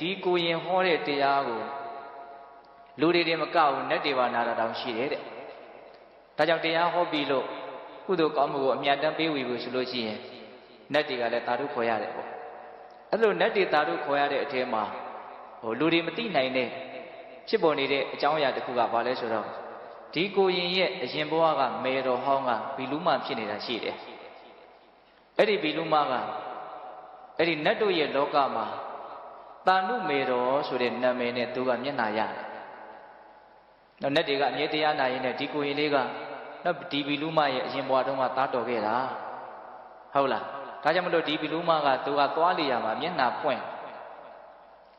ဒီကိုရင်ဟောတဲ့တရားကိုလူတွေတွေမကဘူးနတ်တွေပါနာတာတောင်ရှိတယ်တဲ့ဒါကြောင့်တရားဟောပြီးလို့ကုသိုလ်ကောင်းမှုကိုအမြတ်တမ်းပေးဝေဖို့ဆိုလို့ရှိရင်နတ်တွေကလည်းတာဓုခေါ်ရတယ်ပေါ့အဲ့လိုနတ်တွေတာဓုခေါ်ရတဲ့အထဲမှာဟိုလူတွေမသိနိုင်တဲ့ဖြစ်ပေါ်နေတဲ့အကြောင်းအရာတစ်ခုကဘာလဲဆိုတော့ဒီကိုရင်ရဲ့အရင်ဘဝကမေတော်ဟောင်းကဘီလူမဖြစ်နေတာရှိတယ်အဲ့ဒီဘီလူမကအဲ့ဒီနတ်တို့ရဲ့လောကမှာ တာနုမေတော်ဆိုတဲ့နာမည်နဲ့သူကမျက်နှာရတယ်။နောက်နတ်တွေကအမြဲတရားနာရင်လည်းဒီကိုရင်လေးကနော်ဒီဘီလူမရဲ့အရင်ဘဝတုန်းကသားတော်ခဲ့တာဟုတ်လား။ဒါကြောင့်မလို့ဒီဘီလူမကသူကသွားလေရမှာမျက်နှာပွင့်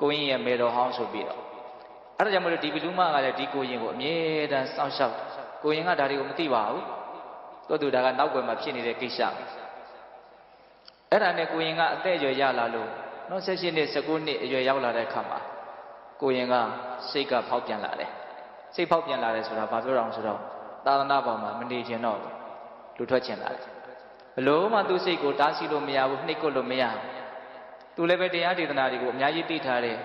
ကိုရင်ရဲ့မေတော်ဟောင်းဆိုပြီးတော့အဲ့ဒါကြောင့်မလို့ဒီဘီလူမကလည်းဒီကိုရင်ကိုအမြဲတမ်းစောင့်ရှောက်ကိုရင်ကဒါတွေကိုမသိပါဘူး။တို့သူဒါကနောက်ွယ်မှာဖြစ်နေတဲ့ကိစ္စ။အဲ့ဒါနဲ့ကိုရင်ကအသက်အရွယ်ရလာလို့ နော်16နှစ်19နှစ်အရွယ်ရောက်လာတဲ့အခါမှာကိုရင်ကစိတ်ကဖောက်ပြန်လာတယ်စိတ်ဖောက်ပြန်လာတယ်ဆိုတာဘာပြောတော့ဆိုတော့သာသနာ့ဘောင်မှာမနေခြင်းတော့လူထွက်ခြင်းလာတယ်ဘလို့မှသူ့စိတ်ကိုတားဆီးလို့မရဘူးနှိပ်ကွပ်လို့မရဘူးသူလည်းပဲတရားဒေသနာတွေကိုအများကြီးသိထားတဲ့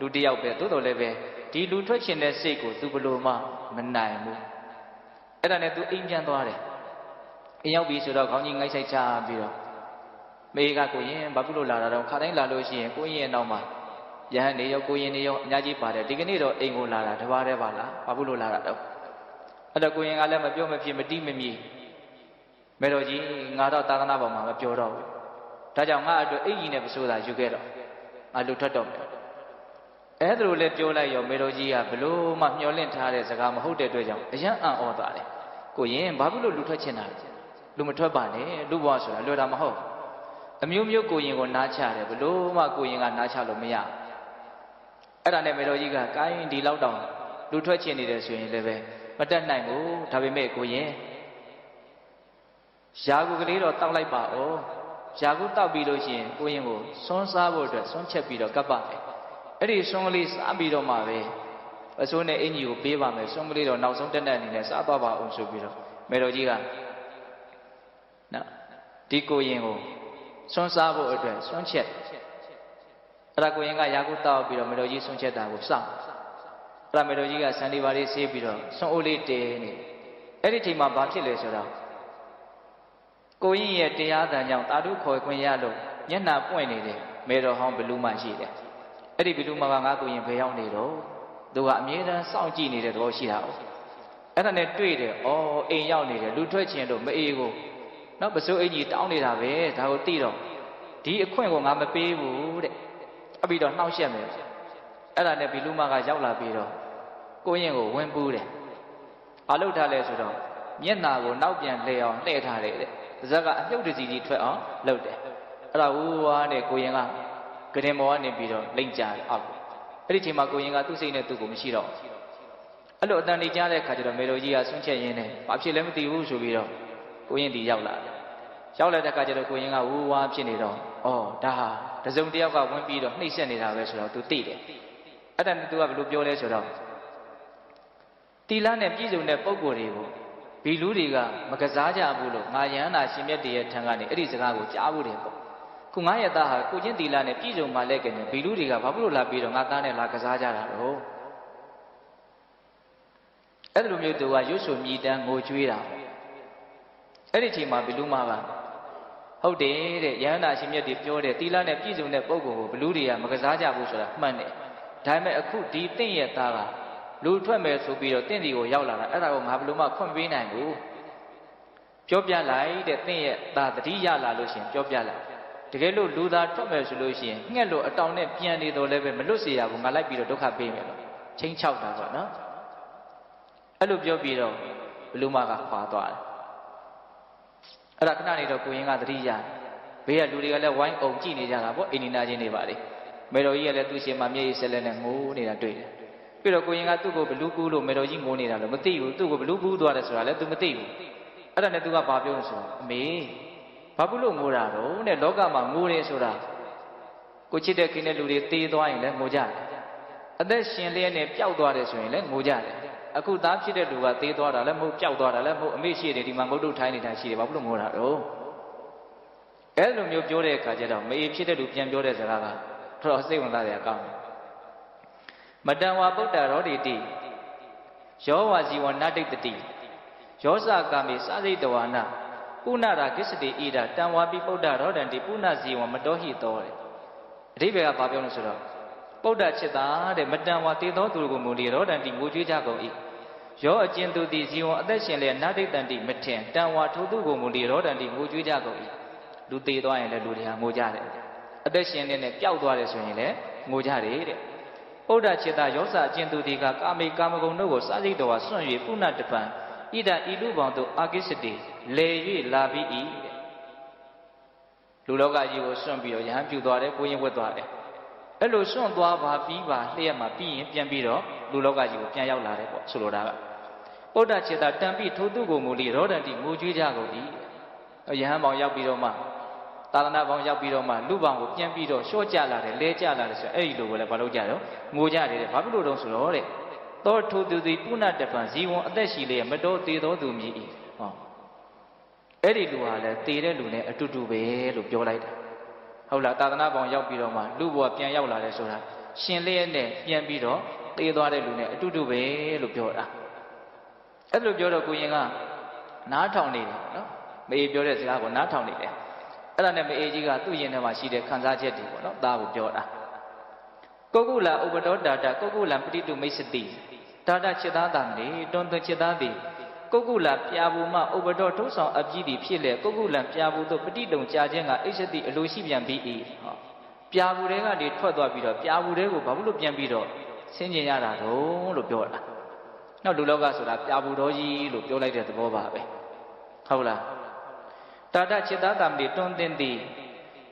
လူတစ်ယောက်ပဲသို့တော်လည်းပဲဒီလူထွက်ခြင်းတဲ့စိတ်ကိုသူဘလို့မှမနိုင်ဘူးအဲ့ဒါနဲ့သူအိမ်ပြန်သွားတယ်အိမ်ရောက်ပြီဆိုတော့ခေါင်းကြီးငိုက်ဆိုင်ချပြီးတော့ မေကကိုရင်ဘာဖြစ်လို့လာတာတော့ခါတိုင်းလာလို့ရှိရင်ကိုရင်ရဲ့နောက်မှာယဟန်နေရောကိုရင်နေရောအများကြီးပါတယ်ဒီကနေ့တော့အိမ်ကိုလာတာတပါးတည်းပါလားဘာဖြစ်လို့လာတာတော့အဲ့တော့ကိုရင်ကလည်းမပြောမဖြစ်မတိမမြည်မေတော်ကြီးငါတော့သာသနာပေါ်မှာမပြောတော့ဘူးဒါကြောင့်ငါအတွက်အိမ်ကြီးနဲ့ပစိုးတာယူခဲ့တော့ငါလူထွက်တော့မယ်အဲ့ဒါလိုလဲပြောလိုက်ရောမေတော်ကြီးကဘလို့မှမျောလင့်ထားတဲ့စကားမဟုတ်တဲ့အတွက်ကြောင့်အယံအံ့ဩသွားတယ်ကိုရင်ဘာဖြစ်လို့လူထွက်ချင်တာလဲလူမထွက်ပါနဲ့လူဘွားဆိုတာလွယ်တာမဟုတ် အမျိုးမျိုးကိုရင်ကိုနားချတယ်ဘလို့မှကိုရင်ကနားချလို့မရအဲ့ဒါနဲ့မေတော်ကြီးကကိုင်းဒီလောက်တောင်လူထွက်ချင်နေတယ်ဆိုရင်လည်းပဲမတက်နိုင်ဘူးဒါပေမဲ့ကိုရင်ယာကုကလေးတော့တောက်လိုက်ပါဦးယာကုတောက်ပြီးလို့ရှိရင်ကိုရင်ကိုစွန်းစားဖို့အတွက်စွန်းချက်ပြီးတော့ကပ်ပါမယ်အဲ့ဒီစွန်းကလေးစားပြီးတော့မှပဲအစိုးနဲ့အင်ကြီးကိုပေးပါမယ်စွန်းကလေးတော့နောက်ဆုံးတက်တဲ့အနေနဲ့စားသွားပါအောင်ဆိုပြီးတော့မေတော်ကြီးကနော်ဒီကိုရင်ကို စွန်းစားဖို့အတွက်စွန်းချက်အဲ့ဒါကိုရင်ကယာကုတောက်ပြီးတော့မေတော်ကြီးစွန်းချက်တာကိုစောင့်အဲ့ဒါမေတော်ကြီးကစန္ဒီပါလေးဆေးပြီးတော့စွန်းအိုးလေးတဲနေအဲ့ဒီချိန်မှာဘာဖြစ်လဲဆိုတော့ကိုရင်ရဲ့တရားတန်ကြောင့်တာဓုခေါ်ခွင့်ရလို့မျက်နှာပွင့်နေတယ်မေတော်ဟောင်းဘလူးမှရှိတယ်အဲ့ဒီဘလူးမှကငါကိုရင်ဘယ်ရောက်နေတော့သူကအမြဲတမ်းစောင့်ကြည့်နေတဲ့သဘောရှိတာ哦အဲ့ဒါနဲ့တွေ့တယ်ဩအိမ်ရောက်နေတယ်လူထွက်ခြင်းလို့မအေးကို နော်ပစိုးအင်ကြီးတောင်းနေတာပဲဒါကိုသိတော့ဒီအခွင့်ကိုငါမပေးဘူးတဲ့အပြီးတော့နှောက်ရှက်မယ်အဲ့ဒါနဲ့ဘီလူမကရောက်လာပြီးတော့ကိုရင်ကိုဝင်ပူးတယ်ဘာလုပ်ထားလဲဆိုတော့မျက်နာကိုနောက်ပြန်လှည့်အောင်လှည့်ထားတယ်တဲ့ဇက်ကအမြုပ်တစီကြီးထွက်အောင်လုပ်တယ်အဲ့ဒါဝူဝါနဲ့ကိုရင်ကကရင်မောကနေပြီးတော့လိမ့်ကြတယ်အောက်အဲ့ဒီချိန်မှာကိုရင်ကသူ့စိတ်နဲ့သူ့ကိုမရှိတော့အဲ့လိုအတန်လေးကြားတဲ့အခါကျတော့မေလိုကြီးကဆွန့်ချက်ရင်းနဲ့ဘာဖြစ်လဲမသိဘူးဆိုပြီးတော့ ကိုရင်ဒီရောက်လာတယ်ရောက်လာတဲ့အခါကျတော့ကိုရင်ကဝူဝါဖြစ်နေတော့ဩဒါဟာတစုံတယောက်ကဝင်ပြီးတော့နှိပ်စက်နေတာပဲဆိုတော့ तू သိတယ်အဲ့ဒါနဲ့ तू ကဘယ်လိုပြောလဲဆိုတော့တီလာနဲ့ပြည်စုံတဲ့ပုံကိုယ်တွေကိုဘီလူတွေကမကစားကြဘူးလို့ငါယန္တာရှင်မြတ်တည်းရဲ့ထံကနေအဲ့ဒီစကားကိုကြားဘူးတယ်ပေါ့ခုငါရဲ့သားဟာကိုချင်းတီလာနဲ့ပြည်စုံမှလဲကနေဘီလူတွေကဘာဖြစ်လို့လာပြီးတော့ငါသားနဲ့လာကစားကြတာတော့အဲ့လိုမျိုးသူကရွတ်ဆိုမြည်တမ်းငိုကြွေးတာ အဲ့ဒီချိန်မှာဘီလူမကဟုတ်တယ်တဲ့ယန္တာရှင်မြတ်တွေပြောတယ်တီလာနဲ့ပြည်စုံတဲ့ပုံကိုဘလူတွေကမကစားကြဘူးဆိုတာမှန်တယ်ဒါပေမဲ့အခုဒီတင့်ရဲ့သားကလူထွက်မယ်ဆိုပြီးတော့တင့်ဒီကိုရောက်လာတာအဲ့ဒါကိုငါဘယ်လိုမှခွင့်ပေးနိုင်ဘူးပြောပြလိုက်တဲ့တင့်ရဲ့သားတတိရလာလို့ရှိရင်ပြောပြလိုက်တကယ်လို့လူသားထွက်မယ်ဆိုလို့ရှိရင်ငှက်လို့အတောင်နဲ့ပြန်နေတော့လည်းပဲမလွတ်စေရဘူးငါလိုက်ပြီးတော့ဒုက္ခပေးမယ်လို့ချင်းချောက်တာပေါ့နော်အဲ့လိုပြောပြီးတော့ဘလူမကခွာသွားတယ် အဲ့ဒါခဏနေတော့ကိုရင်ကတတိရဘေးကလူတွေကလည်းဝိုင်းအောင်ကြည့်နေကြတာပေါ့အိန္ဒိနာချင်းတွေပါလေမေတော်ကြီးကလည်းသူ့ရှင်မှာမျက်ရည်ဆက်လက်နဲ့ငိုးနေတာတွေ့တယ်ပြီးတော့ကိုရင်ကသူ့ကိုဘလူးကူးလို့မေတော်ကြီးငိုးနေတာလို့မသိဘူးသူ့ကိုဘလူးကူးသွားတယ်ဆိုတာလည်း तू မသိဘူးအဲ့ဒါနဲ့ तू ကဘာပြောဆိုအမေဘာဖြစ်လို့ငိုတာတော့တဲ့လောကမှာငိုတယ်ဆိုတာကိုချစ်တဲ့ခင်တဲ့လူတွေတေးသွားရင်လည်းငိုကြတယ်အသက်ရှင်လျက်နဲ့ပျောက်သွားတယ်ဆိုရင်လည်းငိုကြတယ် အခုသားဖြစ်တဲ့လူကသေးသွားတာလည်းမဟုတ်ပျောက်သွားတာလည်းမဟုတ်အမေရှိတယ်ဒီမှာငုတ်တုတ်ထိုင်းနေတာရှိတယ်ဘာဖြစ်လို့ငိုတာတော့အဲ့လိုမျိုးပြောတဲ့အခါကျတော့မေဖြစ်တဲ့လူပြန်ပြောတဲ့စကားကတော်စိတ်ဝင်စားတယ်ကောင်းတယ်မတံဝါဗုဒ္ဓရောတိတိယောဝါဇီဝနာတိတတိယောဇကာမေစာစိတဝါနာပုဏ္ဏရာကိစ္စတိဣဒတံဝါပိဗုဒ္ဓရောဒန္တိပုဏ္ဏဇီဝမတောဟိတောတဲ့။အဓိပ္ပာယ်ကဘာပြောလို့ဆိုတော့ ပုဒ္ဒချစ်တာတဲ့မတန်ဝါတေသောသူကိုမူလီရောတန်တိငိုကြွေးကြကုန်၏ရောအကျဉ်သူသည်ဇီဝံအသက်ရှင်လျက်နာဒိတ်တန်တိမထင်တန်ဝါထိုသူကိုမူလီရောတန်တိငိုကြွေးကြကုန်၏လူသေးသွားရင်လည်းလူတွေဟာငိုကြတယ်အသက်ရှင်နေတဲ့ပျောက်သွားတယ်ဆိုရင်လည်းငိုကြတယ်တဲ့ပုဒ္ဒချစ်တာရောစာအကျဉ်သူသည်ကကာမေကာမဂုဏ်တို့ကိုစာစိတ်တော်ဟာစွန့်၍ပုဏ္ဏတပံဣဒဤလူပေါင်းတို့အာကိစ္စတိလေ၍လာပြီး၏လူလောကကြီးကိုစွန့်ပြီးတော့ယဟန်ပြူသွားတယ်ကိုရင်ဝတ်သွားတယ် အဲ့လိုစွန့်သွားပါပြီးပါလျှက်မှာပြီးရင်ပြန်ပြီးတော့လူလောကကြီးကိုပြန်ရောက်လာတယ်ပေါ့ဆိုလိုတာကပုဒ္ဒချေတာတံပိထိုသူကိုမူလီရောဒန္တိငိုကြွေးကြကုန်၏ယဟန်ပေါင်းရောက်ပြီးတော့မှသာသနာပေါင်းရောက်ပြီးတော့မှလူပေါင်းကိုပြန်ပြီးတော့ရှော့ကြလာတယ်လဲကြလာတယ်ဆိုအဲ့ဒီလိုကိုလည်းမလုပ်ကြတော့ငိုကြတယ်တဲ့ဘာဖြစ်လို့တုံးဆိုတော့တဲ့သောထိုသူသည်ပုဏ္ဏတပံဇီဝံအသက်ရှိလျက်မတော်သေးသောသူမြည်၏ဟောအဲ့ဒီလူဟာလည်းတည်တဲ့လူနဲ့အတူတူပဲလို့ပြောလိုက်တာ ဟုတ်လားသာသနာပေါင်းရောက်ပြီးတော့မှလူဘဝပြန်ရောက်လာတယ်ဆိုတာရှင်လေးနဲ့ပြန်ပြီးတော့တေးသွားတဲ့လူနဲ့အတူတူပဲလို့ပြောတာအဲ့လိုပြောတော့ကိုရင်ကနားထောင်နေတယ်နော်မေးပြောတဲ့စကားကိုနားထောင်နေတယ်အဲ့ဒါနဲ့မေးကြီးကသူ့ရင်ထဲမှာရှိတဲ့ခံစားချက်တွေပေါ့နော်သားကိုပြောတာကုကုလာဥပဒောတာတာကုကုလာပတိတုမိတ်စတိတာတာခြေသားတံလေတွန်သွခြေသားသည် ကုက္ကုလပြာဘူးမှဥပဒောထုဆောင်အပြီးသည်ဖြစ်လေကုက္ကုလပြာဘူးတို့ပတိတုံကြာခြင်းကအိစတိအလိုရှိပြန်ပြီး၏ဟောပြာဘူးတွေကနေထွက်သွားပြီးတော့ပြာဘူးတွေကိုဘာလို့ပြန်ပြီးတော့ဆင်းကျင်ရတာတော့လို့ပြောတာနောက်လူလောကဆိုတာပြာဘူးတော်ကြီးလို့ပြောလိုက်တဲ့သဘောပါပဲဟုတ်လားတာတจิตသားတာမနေတွန်သင်သည်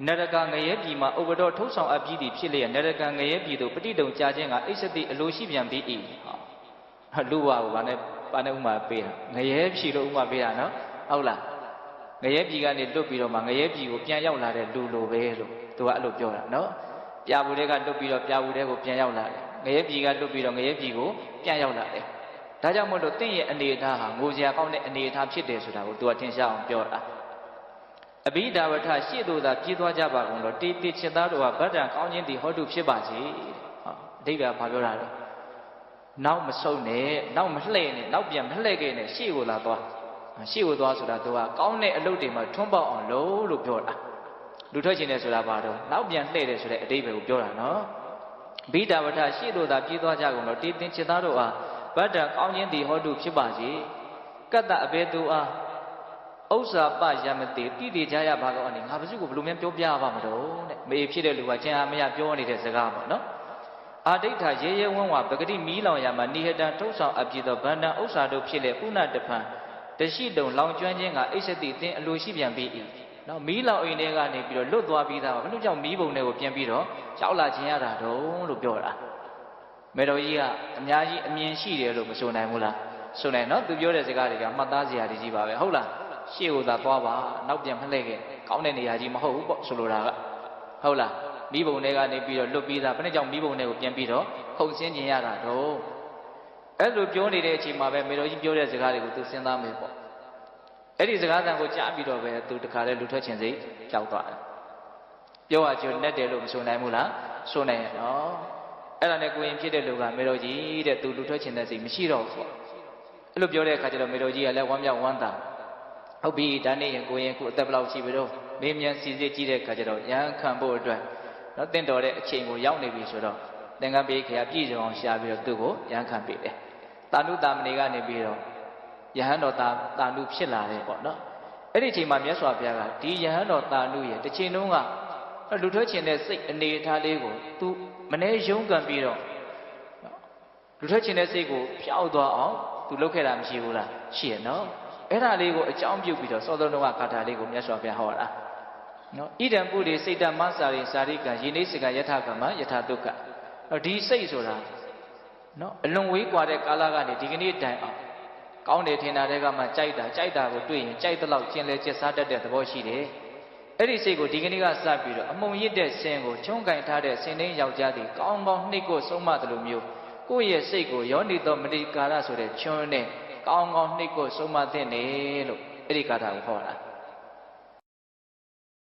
နရကငရဲပြည်မှာဥပဒောထုဆောင်အပြီးသည်ဖြစ်လျက်နရကငရဲပြည်သို့ပဋိတုံကြာခြင်းကအိစတိအလိုရှိပြန်ပြီး၏ဟာလူဝါကိုဗာနဲ့ ပါနဲ့ဥမာပေးတာငရဲပြည်လို့ဥမာပေးတာနော်ဟုတ်လားငရဲပြည်ကနေလွတ်ပြီးတော့မှငရဲပြည်ကိုပြန်ရောက်လာတဲ့လူလိုပဲလို့သူကအဲ့လိုပြောတာနော်ပြာဘူးတွေကလွတ်ပြီးတော့ပြာဘူးတွေကိုပြန်ရောက်လာတယ်ငရဲပြည်ကလွတ်ပြီးတော့ငရဲပြည်ကိုပြန်ရောက်လာတယ်ဒါကြောင့်မို့လို့တင့်ရဲ့အနေအထားဟာငိုစရာကောင်းတဲ့အနေအထားဖြစ်တယ်ဆိုတာကိုသူကထင်ရှားအောင်ပြောတာအဘိဓာဝထရှေ့သို့သာပြေးသွားကြပါကုန်လို့တေတေချစ်သားတို့ဟာဗတ္တံကောင်းခြင်းတည်ဟောတုဖြစ်ပါစေဟောအဓိပ္ပာယ်ဘာပြောတာလဲ နောက်မဆုံးနဲ့နောက်မလှည့်နဲ့နောက်ပြန်မလှည့်ခဲ့နဲ့ရှေ့ကိုလာသွားရှေ့ကိုသွားဆိုတာသူကကောင်းတဲ့အလုပ်တွေမှာထွန်းပေါက်အောင်လုပ်လို့ပြောတာလူထွက်ခြင်းနဲ့ဆိုတာဘာတော့နောက်ပြန်လှည့်တယ်ဆိုတဲ့အဓိပ္ပာယ်ကိုပြောတာနော်ဘိဓာဝထရှေ့သို့သာပြေးသွားကြကုန်လို့တေတေချစ်သားတို့ဟာဗတ္တံကောင်းခြင်းတည်ဟောတုဖြစ်ပါစေကတ္တအဘေသူအားဥစ္စာပယမတိတိတိကြရပါကောအနေငါဘစုကိုဘယ်လိုများပြောပြပါမလို့တဲ့မေဖြစ်တဲ့လူကကျင်အားမရပြောနေတဲ့စကားပေါ့နော် အာဒိဋ္ဌရေရဲဝန်းဝပဂတိမီးလောင်ရမှာနိဟတံထုံဆောင်အပြည့်သောဗန္တံဥစ္စာတို့ဖြစ်လေပုဏ္ဏတဖန်တရှိတုံလောင်ကျွမ်းခြင်းကအိစတိသင်အလိုရှိပြန်ပြီး၏နော်မီးလောင်အိမ်ထဲကနေပြီးတော့လွတ်သွားပြီးသားဘယ်လိုကြောင့်မီးပုံတွေကိုပြန်ပြီးတော့ကြောက်လာခြင်းရတာတုံးလို့ပြောတာမေတော်ကြီးကအများကြီးအမြင်ရှိတယ်လို့မဆိုနိုင်ဘူးလားဆိုနိုင်နော်သူပြောတဲ့စကားတွေကမှတ်သားစရာတွေကြီးပါပဲဟုတ်လားရှေ့ကိုသာသွားပါနောက်ပြန်မလှည့်ခဲ့ကောင်းတဲ့နေရာကြီးမဟုတ်ဘူးပေါ့ဆိုလိုတာကဟုတ်လား မိဘုံတွေကနေပြီးတော့လွတ်ပြီးသားဘယ်နဲ့ကြောင့်မိဘုံတွေကိုပြန်ပြီးတော့ခုန်ဆင်းကျင်ရတာတော့အဲ့လိုပြောနေတဲ့အချိန်မှာပဲမေတော်ကြီးပြောတဲ့စကားတွေကိုသူစဉ်းစားမယ်ပေါ့အဲ့ဒီစကားတန်ကိုကြားပြီးတော့ပဲသူတခါလဲလူထွက်ခြင်းစိတ်ကြောက်သွားတယ်ပြောရကျွနဲ့တယ်လို့မဆိုနိုင်ဘူးလားဆိုနိုင်ရဲ့နော်အဲ့ဒါနဲ့ကိုရင်ဖြစ်တဲ့လူကမေတော်ကြီးတဲ့သူလူထွက်ခြင်းတဲ့စိတ်မရှိတော့ဘူးပေါ့အဲ့လိုပြောတဲ့အခါကျတော့မေတော်ကြီးကလည်းဝမ်းမြောက်ဝမ်းသာဟုတ်ပြီဒါနဲ့ရင်ကိုရင်ခုအသက်ဘယ်လောက်ရှိပြီတော့မင်းမြန်စီစစ်ကြည့်တဲ့အခါကျတော့ရဟန်းခံဖို့အတွက် နော်တင့်တော်တဲ့အချိန်ကိုရောက်နေပြီဆိုတော့သင်္ကန်းပေးခရပြည့်စုံအောင်ရှာပြီးတော့သူ့ကိုရဟန်းခံပေးတယ်တာနုတာမဏေကနေပြီးတော့ယဟန်တော်တာတာနုဖြစ်လာတယ်ပေါ့နော်အဲ့ဒီအချိန်မှာမြတ်စွာဘုရားကဒီယဟန်တော်တာနုရဲ့တစ်ချိန်လုံးကလူထွက်ချင်တဲ့စိတ်အနေအထားလေးကိုသူမနေရုံးကန်ပြီးတော့လူထွက်ချင်တဲ့စိတ်ကိုဖျောက်သွားအောင်သူလုပ်ခဲ့တာမရှိဘူးလားရှိရနော်အဲ့ဒါလေးကိုအကြောင်းပြုပြီးတော့စောစောတုန်းကဂါထာလေးကိုမြတ်စွာဘုရားဟောတာ နော်ဣဒံပုရိစိတ်တမစာရိစာရိကယေနိစကယထာကမယထာဒုက္ခဒီစိတ်ဆိုတာနော်အလွန်ဝေးကွာတဲ့ကာလကနေဒီကနေ့တိုင်အောင်ကောင်းတယ်ထင်တာတွေကမှကြိုက်တာကြိုက်တာကိုတွေ့ရင်ကြိုက်သလောက်ကျင်လဲကျက်စားတတ်တဲ့သဘောရှိတယ်အဲ့ဒီစိတ်ကိုဒီကနေ့ကစပြီးတော့အမုံရစ်တဲ့စင်ကိုချုံးကင်ထားတဲ့စင်သိန်းယောက်ျားတွေကောင်းကောင်းနှိတ်ကိုဆုံးမသလိုမျိုးကိုယ့်ရဲ့စိတ်ကိုယောနိတော်မတိကာရဆိုတဲ့ချွန်းနဲ့ကောင်းကောင်းနှိတ်ကိုဆုံးမသင့်တယ်လို့အဲ့ဒီကာထာကိုဟောတာ